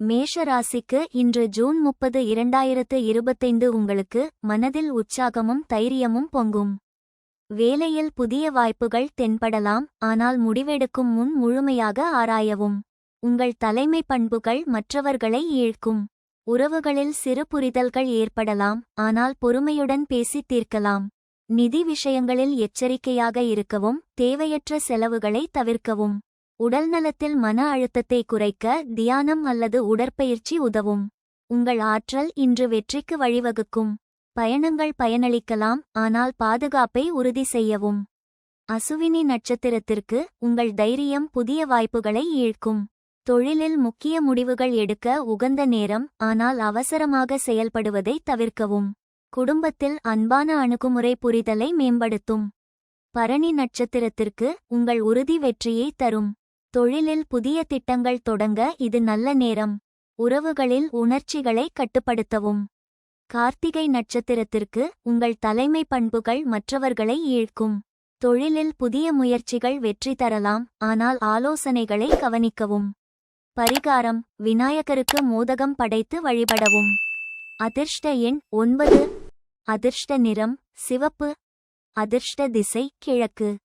மேஷ ராசிக்கு இன்று ஜூன் முப்பது இரண்டாயிரத்து இருபத்தைந்து உங்களுக்கு மனதில் உற்சாகமும் தைரியமும் பொங்கும். வேலையில் புதிய வாய்ப்புகள் தென்படலாம் ஆனால் முடிவெடுக்கும் முன் முழுமையாக ஆராயவும். உங்கள் தலைமை பண்புகள் மற்றவர்களை ஈழ்க்கும். உறவுகளில் சிறு புரிதல்கள் ஏற்படலாம் ஆனால் பொறுமையுடன் பேசி தீர்க்கலாம். நிதி விஷயங்களில் எச்சரிக்கையாக இருக்கவும் தேவையற்ற செலவுகளை தவிர்க்கவும். உடல்நலத்தில் மன அழுத்தத்தை குறைக்க தியானம் அல்லது உடற்பயிற்சி உதவும். உங்கள் ஆற்றல் இன்று வெற்றிக்கு வழிவகுக்கும். பயணங்கள் பயனளிக்கலாம் ஆனால் பாதுகாப்பை உறுதி செய்யவும். அசுவினி நட்சத்திரத்திற்கு உங்கள் தைரியம் புதிய வாய்ப்புகளை ஈழ்க்கும். தொழிலில் முக்கிய முடிவுகள் எடுக்க உகந்த நேரம் ஆனால் அவசரமாக செயல்படுவதை தவிர்க்கவும். குடும்பத்தில் அன்பான அணுகுமுறை புரிதலை மேம்படுத்தும். பரணி நட்சத்திரத்திற்கு உங்கள் உறுதி வெற்றியை தரும். தொழிலில் புதிய திட்டங்கள் தொடங்க இது நல்ல நேரம். உறவுகளில் உணர்ச்சிகளை கட்டுப்படுத்தவும். கார்த்திகை நட்சத்திரத்திற்கு உங்கள் தலைமை பண்புகள் மற்றவர்களை ஈழ்க்கும். தொழிலில் புதிய முயற்சிகள் வெற்றி தரலாம் ஆனால் ஆலோசனைகளை கவனிக்கவும். பரிகாரம் விநாயகருக்கு மோதகம் படைத்து வழிபடவும். அதிர்ஷ்ட எண் ஒன்பது. அதிர்ஷ்ட நிறம் சிவப்பு. அதிர்ஷ்ட திசை கிழக்கு.